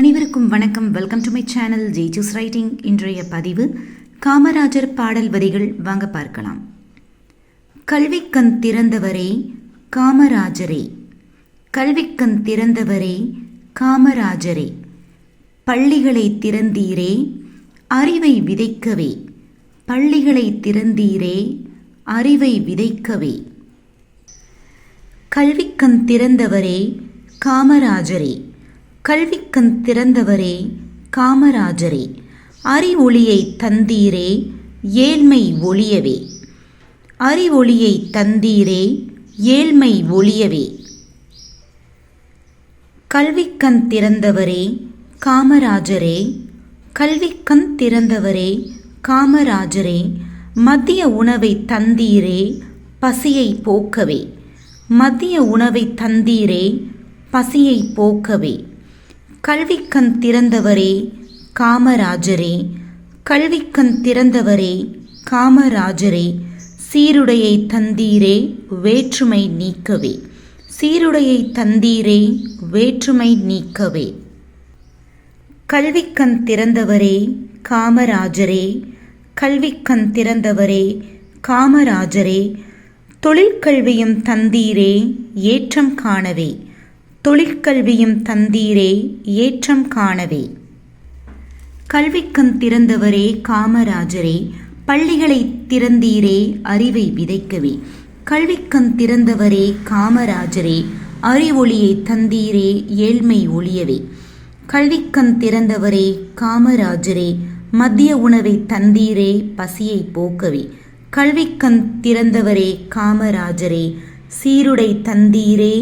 அனைவருக்கும் வணக்கம். Welcome to my channel J writing இன்றைய பதிவு காமராஜர் பாடல் வரிகள். வாங்க பார்க்கலாம். கல்விக்கண் திறந்தவரே காமராஜரே. கல்விக்கண் திறந்தவரே காமராஜரே. பள்ளிகளை திறந்தீரே அறிவை விதைக்கவே. பள்ளிகளை திறந்தீரே அறிவை விதைக்கவே. கல்விக்கண் திறந்தவரே காமராஜரே. கல்விக்கண் திறந்தவரே காமராஜரே அறிவொளியை தந்தீரே ஏழ்மை ஒளியவே அறிவொளியை தந்தீரே ஏழ்மை ஒளியவே கல்விக்கண் திறந்தவரே காமராஜரே கல்விக்கண் திறந்தவரே காமராஜரே மதிய உணவை தந்தீரே பசியை போக்கவே. மதிய உணவை தந்தீரே பசியை போக்கவே. கல்விக்கண் திறந்தவரே காமராஜரே கல்விக்கண் திறந்தவரே காமராஜரே சீருடையை தந்தீரே வேற்றுமை நீக்கவே சீருடையை தந்தீரே வேற்றுமை நீக்கவே. கல்விக்கண் திறந்தவரே காமராஜரே கல்விக்கண் திறந்தவரே காமராஜரே தொழிற்கல்வியும் தந்தீரே ஏற்றம் காணவே தொழிற்கல்வியும் தந்தீரே ஏற்றம் காணவே. கல்விக்கண் திறந்தவரே காமராஜரே பள்ளிகளை திறந்தீரே அறிவை விதைக்கவே. கல்விக்கண் திறந்தவரே காமராஜரே அறிவொளியை தந்தீரே ஏழ்மை ஒளியவே கல்விக்கண் திறந்தவரே காமராஜரே மதிய உணவை தந்தீரே பசியை போக்கவே. கல்விக்கண் திறந்தவரே காமராஜரே சீருடை தந்தீரே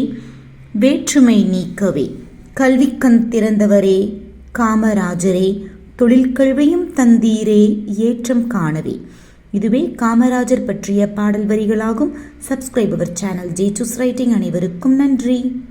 வேற்றுமை நீக்கவே. கல்விக்கண் திறந்தவரே காமராஜரே தொழிற்கல்வியும் தந்தீரே ஏற்றம் காணவே. இதுவே காமராஜர் பற்றிய பாடல் வரிகளாகும். சப்ஸ்கிரைபவர் சேனல் ஜே சூஸ் ரைட்டிங் அனைவருக்கும் நன்றி.